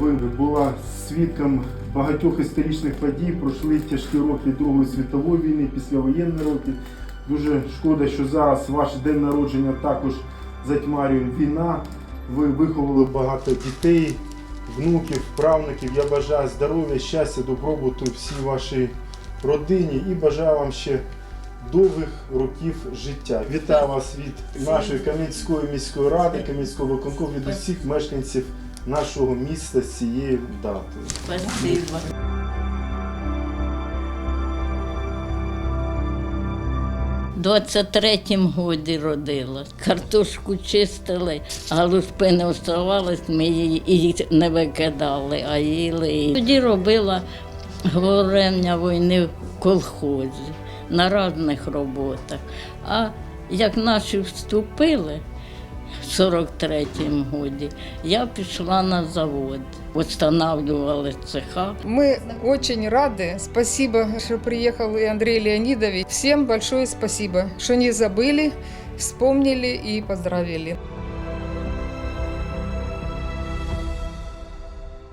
ви була свідком багатьох історичних подій, пройшли тяжкі роки Другої світової війни, післявоєнні роки. Дуже шкода, що зараз ваш день народження також затьмарює війна. Ви виховали багато дітей, внуків, правнуків. Я бажаю здоров'я, щастя, добробуту всій вашій родині і бажаю вам ще довгих років життя. Вітаю вас від нашої Кам'янської міської ради, Кам'янського виконкому, від усіх мешканців нашого міста з цією датою. Спасибо. В 23-м годі родилась. Картошку чистили, а лушпи не оставалось, ми її не викидали, а їли. Тоді робила говорення війни в колхозі на різних роботах. А як наші вступили в 43-му годі, я пішла на завод. Встановлювали цеха. Мы очень рады. Спасибо, что приехал и Андрей Леонидович. Всем большое спасибо, что не забыли, вспомнили и поздравили.